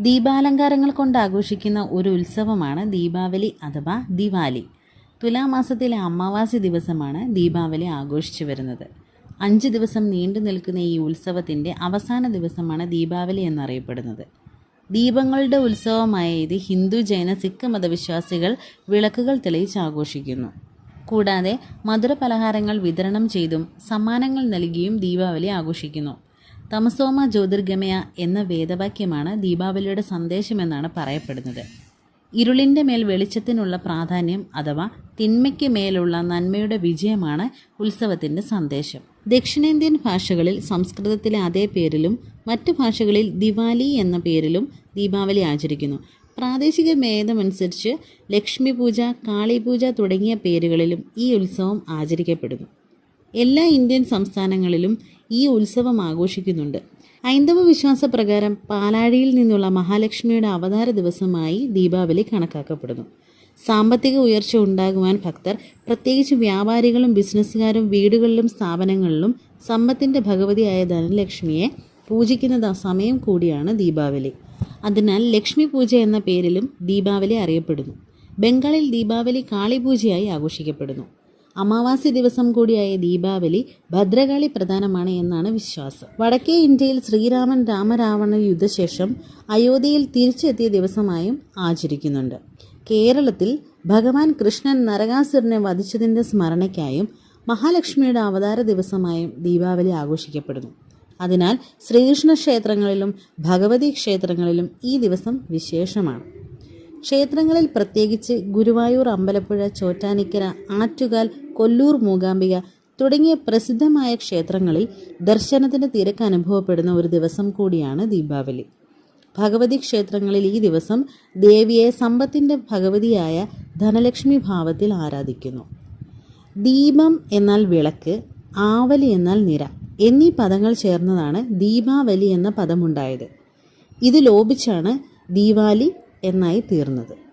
ദീപാലങ്കാരങ്ങൾ കൊണ്ട് ആഘോഷിക്കുന്ന ഒരു ഉത്സവമാണ് ദീപാവലി അഥവാ ദിവാലി. തുലാമാസത്തിലെ അമാവാസി ദിവസമാണ് ദീപാവലി ആഘോഷിച്ചു വരുന്നത്. അഞ്ച് ദിവസം നീണ്ടു നിൽക്കുന്ന ഈ ഉത്സവത്തിന്റെ അവസാന ദിവസമാണ് ദീപാവലി എന്നറിയപ്പെടുന്നത്. ദീപങ്ങളുടെ ഉത്സവമായ ഇത് ഹിന്ദു ജൈന സിഖ് മതവിശ്വാസികൾ വിളക്കുകൾ തെളിയിച്ച് ആഘോഷിക്കുന്നു. കൂടാതെ മധുര പലഹാരങ്ങൾ വിതരണം ചെയ്തും സമ്മാനങ്ങൾ നൽകിയും ദീപാവലി ആഘോഷിക്കുന്നു. തമസോമ ജ്യോതിർഗമയ എന്ന വേദവാക്യമാണ് ദീപാവലിയുടെ സന്ദേശമെന്നാണ് പറയപ്പെടുന്നത്. ഇരുളിന്റെ മേൽ വെളിച്ചത്തിനുള്ള പ്രാധാന്യം അഥവാ തിന്മയ്ക്ക് മേലുള്ള നന്മയുടെ വിജയമാണ് ഉത്സവത്തിന്റെ സന്ദേശം. ദക്ഷിണേന്ത്യൻ ഭാഷകളിൽ സംസ്കൃതത്തിലെ അതേ പേരിലും മറ്റു ഭാഷകളിൽ ദിവാലി എന്ന പേരിലും ദീപാവലി ആചരിക്കുന്നു. പ്രാദേശിക ഭേദമനുസരിച്ച് ലക്ഷ്മി പൂജ കാളിപൂജ തുടങ്ങിയ പേരുകളിലും ഈ ഉത്സവം ആചരിക്കപ്പെടുന്നു. എല്ലാ ഇന്ത്യൻ സംസ്ഥാനങ്ങളിലും ഈ ഉത്സവം ആഘോഷിക്കുന്നുണ്ട്. ഹൈന്ദവ വിശ്വാസപ്രകാരം പാലാഴിയിൽ നിന്നുള്ള മഹാലക്ഷ്മിയുടെ അവതാര ദിവസമായി ദീപാവലി കണക്കാക്കപ്പെടുന്നു. സാമ്പത്തിക ഉയർച്ച ഉണ്ടാകുവാൻ ഭക്തർ പ്രത്യേകിച്ച് വ്യാപാരികളും ബിസിനസ്സുകാരും വീടുകളിലും സ്ഥാപനങ്ങളിലും സമ്പത്തിന്റെ ഭഗവതിയായ ധനലക്ഷ്മിയെ പൂജിക്കുന്ന സമയം കൂടിയാണ് ദീപാവലി. അതിനാൽ ലക്ഷ്മി പൂജ എന്ന പേരിലും ദീപാവലി അറിയപ്പെടുന്നു. ബംഗാളിൽ ദീപാവലി കാളിപൂജയായി ആഘോഷിക്കപ്പെടുന്നു. അമാവാസി ദിവസം കൂടിയായ ദീപാവലി ഭദ്രകാളി പ്രധാനമാണ് എന്നാണ് വിശ്വാസം. വടക്കേ ഇന്ത്യയിൽ ശ്രീരാമൻ രാമരാവണ യുദ്ധശേഷം അയോധ്യയിൽ തിരിച്ചെത്തിയ ദിവസമായും ആചരിക്കുന്നുണ്ട്. കേരളത്തിൽ ഭഗവാൻ കൃഷ്ണൻ നരകാസുരനെ വധിച്ചതിന്റെ സ്മരണയ്ക്കായും മഹാലക്ഷ്മിയുടെ അവതാര ദിവസമായും ദീപാവലി ആഘോഷിക്കപ്പെടുന്നു. അതിനാൽ ശ്രീകൃഷ്ണ ക്ഷേത്രങ്ങളിലും ഭഗവതി ക്ഷേത്രങ്ങളിലും ഈ ദിവസം വിശേഷമാണ്. ക്ഷേത്രങ്ങളിൽ പ്രത്യേകിച്ച് ഗുരുവായൂർ അമ്പലപ്പുഴ ചോറ്റാനിക്കര ആറ്റുകാൽ കൊല്ലൂർ മൂകാംബിക തുടങ്ങിയ പ്രസിദ്ധമായ ക്ഷേത്രങ്ങളിൽ ദർശനത്തിന് തിരക്ക് അനുഭവപ്പെടുന്ന ഒരു ദിവസം കൂടിയാണ് ദീപാവലി. ഭഗവതി ക്ഷേത്രങ്ങളിൽ ഈ ദിവസം ദേവിയെ സമ്പത്തിന്റെ ഭഗവതിയായ ധനലക്ഷ്മി ഭാവത്തിൽ ആരാധിക്കുന്നു. ദീപം എന്നാൽ വിളക്ക് ആവലി എന്നാൽ നിര എന്നീ പദങ്ങൾ ചേർന്നതാണ് ദീപാവലി എന്ന പദമുണ്ടായത്. ഇത് ലോപിച്ചാണ് ദീപാലി എന്നായി തീർന്നത്.